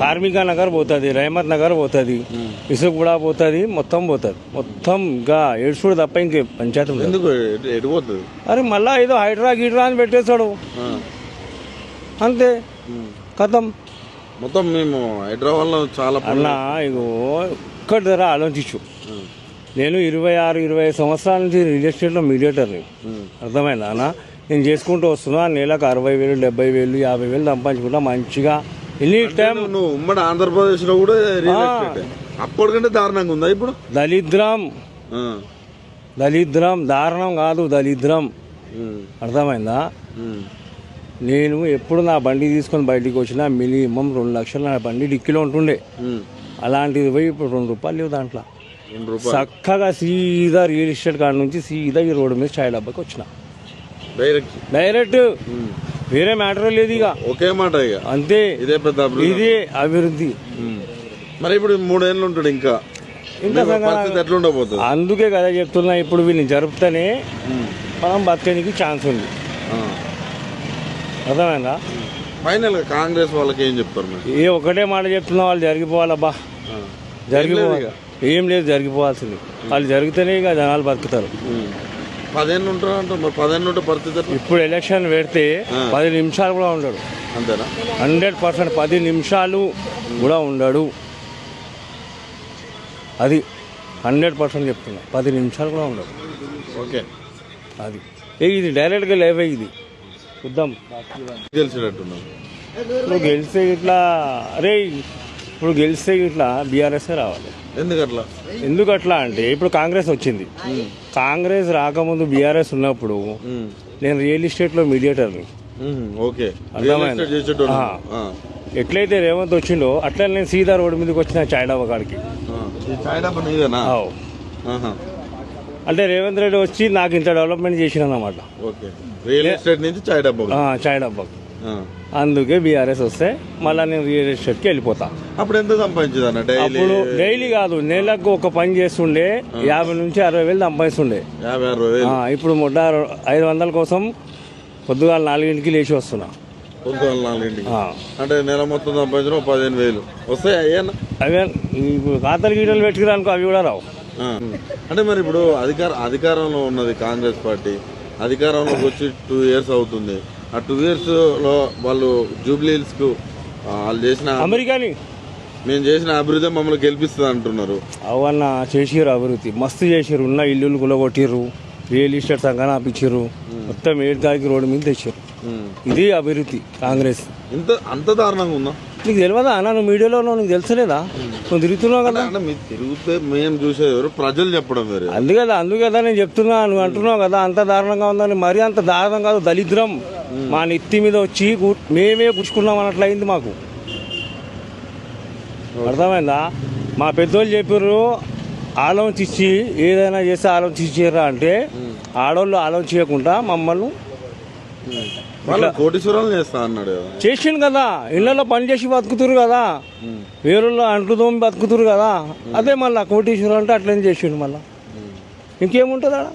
కార్మిక నగర్ పోతుంది రహమత్ నగర్ పోతుంది ఇసుక కూడా పోతుంది మొత్తం పోతుంది. మొత్తం ఇంకా ఏడుచుడు తప్ప ఇంకే పంచాయతీ ఎందుకు? అరే మళ్ళా ఏదో హైడ్రా గిడ్రా అని పెట్టేస్తాడు. అంతే. ఉమ్. కథం. మొత్తం మేము హైదరాబాద్లో చాలా అన్న ఇగో ఒక్కటి ధర ఆలోచించు. ఉమ్. నేను ఇరవై ఆరు ఇరవై ఐదు సంవత్సరాల నుంచి రియల్ ఎస్టేట్లో మీడియేటర్ని. అర్థమైందా అన్న? నేను చేసుకుంటూ వస్తున్నా నెలకు అరవై వేలు డెబ్బై వేలు యాభై వేలు సంపాదించుకుంటా మంచిగా ఎనీ టైం నువ్వు- ఉమ్మడి ఆంధ్రప్రదేశ్లో కూడా అప్పటికంటే దారుణంగా ఉందా ఇప్పుడు? దళిద్రం. ఆ. దళిద్రం దారుణం కాదు దళిద్రం. అర్థమైందా. నేను ఎప్పుడు నా బండి తీసుకొని బయటికి వచ్చినా మినిమం రెండు లక్షలు నా బండి డిక్కీలో ఉంటుండే. అలాంటిది పోయి ఇప్పుడు రెండు రూపాయలు లేవు దాంట్లో. చక్కగా సీదా రియల్ ఎస్టేట్ కాడ నుంచి సీదా ఈ రోడ్డు మీద చాయ్ డబ్బాకి వచ్చిన. డైరెక్ట్. డైరెక్ట్. వేరే మ్యాటర్ లేదు ఇక. ఒకే మాట ఇక. అంతే. ఇదే పెద్ద ఇదే అభివృద్ధి. మరి ఇప్పుడు మూడేళ్ళు ఉంటాడు ఇంకా. అందుకే కదా చెప్తున్నా ఇప్పుడు వీళ్ళని జరుపుతేనే మనం బతకడానికి ఛాన్స్ ఉంది. అర్థమైందా? ఫైనల్ కాంగ్రెస్ వాళ్ళకి ఏం చెప్తారు ఏ ఒకటే మాట చెప్తున్నా వాళ్ళు జరిగిపోవాలబ్బా. జరిగిపోవాలి. ఏం లేదు జరిగిపోవాల్సింది. వాళ్ళు జరిగితేనే ఇక జనాలు బతుకుతారు. పదేళ్ళు ఉంటారు అంటారు. మరి పదేళ్ళు ఉంటే పరిస్థితి? ఇప్పుడు ఎలక్షన్ పెడితే పది నిమిషాలు కూడా ఉండడు. అంతేనా? హండ్రెడ్ పర్సెంట్ పది నిమిషాలు కూడా ఉండడు. అది హండ్రెడ్ పర్సెంట్ చెప్తున్నా. పది నిమిషాలు కూడా ఉండడు. ఓకే. అది. ఏ ఇది డైరెక్ట్గా లేవే ఇది. చూద్దాం. గెలిచేటట్టున్నాను ఇప్పుడు గెలిస్తే ఇట్లా అరే ఇప్పుడు గెలిస్తే ఇట్లా బీఆర్ఎస్ఏ రావాలి. ఎందుకట్లా? ఎందుకు అట్లా అంటే ఇప్పుడు కాంగ్రెస్ వచ్చింది. కాంగ్రెస్ రాకముందు బీఆర్ఎస్ ఉన్నప్పుడు. నేను రియల్ ఎస్టేట్లో మీడియేటర్ని. ఓకే. ఎట్లయితే రేవంత్ వచ్చిండో అట్లా నేను సీదా రోడ్డు మీదకి వచ్చిన చాయ్ డబ్బా కాడికి. అంటే రేవంత్ రెడ్డి వచ్చి నాకు ఇంత డెవలప్మెంట్ చేసిన అన్నమాట ఓకే. రియల్ ఎస్టేట్ నుంచి చాయ్ డబ్బా. అందుకే బీఆర్ఎస్ వస్తే మళ్ళీ నేను రియల్ ఎస్టేట్కి వెళ్ళిపోతా. అప్పుడు ఎంత సంపాదించదన్న డైలీ? అప్పుడు డైలీ కాదు నెలకు ఒక పని చేస్తుండే యాభై నుంచి అరవై వేలు సంపాదిస్తుండే. యాభై అరవై వేలు. ఆ, ఇప్పుడు ముడ్డ ఐదు వందల కోసం పొద్దుగాల నాలుగింటికి లేచి వస్తున్నా. పొద్దున్న నాలుగింటికి. ఆ. అంటే నెల మొత్తం సంపాదించిన ఒక పదిహేను వేలు. వస్తాయి అయ్యానా అవే ఇప్పుడు ఖాతాలు గీటలు పెట్టుకురానుకో అవి కూడా రావు. ఆ. అంటే మరి ఇప్పుడు అధికార అధికారంలో ఉన్నది కాంగ్రెస్ పార్టీ. అధికారంలోకి వచ్చి టూ ఇయర్స్ అవుతుంది. ఆ టూ ఇయర్స్లో వాళ్ళు జూబ్లీ హిల్స్కు ఆ, వాళ్ళు చేసిన అమెరికాని? మేము చేసిన అభివృద్ధి మమ్మల్ని గెలిపిస్తుంది అంటున్నారు. అవన్న చేసిర్రు అభివృద్ధి. మస్తు చేసిర్రు. ఉన్న ఇల్లులు కులగొట్టిర్రు రియల్ ఎస్టేట్ సంఘాన్ని ఆపించారు మొత్తం ఏడుకాకి రోడ్డు మీద తెచ్చారు. ఇది అభివృద్ధి కాంగ్రెస్. ఇంత అంత దారుణంగా ఉందా? నీకు తెలియదా అన్న? నువ్వు మీడియాలో ఉన్నావు, నీకు తెలుసలేదా? నువ్వు తిరుగుతున్నావు కదా. అంటే మీరు తిరిగితే మేము చూసేది ఎవరు? ప్రజలు చెప్పడం వేరే అందుకదా అందుకదా నేను చెప్తున్నా. నువ్వు అంటున్నావు కదా అంత దారుణంగా ఉందని మరీ అంత దారుణం కాదు దళిద్రం. మా నెత్తి మీద వచ్చి మేమే గుచ్చుకున్నాం అన్నట్లయింది మాకు. అర్థమైందా? మా పెద్దోళ్ళు చెప్పారు ఆలోచించి ఏదైనా చేస్తే ఆలోచించారా అంటే ఆడోళ్ళు ఆలోచించకుండా మమ్మల్ని కోటీశ్వరాలు చేస్తా అన్నాడు చేసిండు కదా. ఇళ్ళలో పని చేసి బతుకుతురు కదా. వేరుల్లో అంట్లు తోమి బతుకుతురు కదా. అదే మళ్ళా కోటీశ్వరం అంటే అట్లనే చేసిండు మళ్ళా. ఇంకేముంటుంది ఆడ?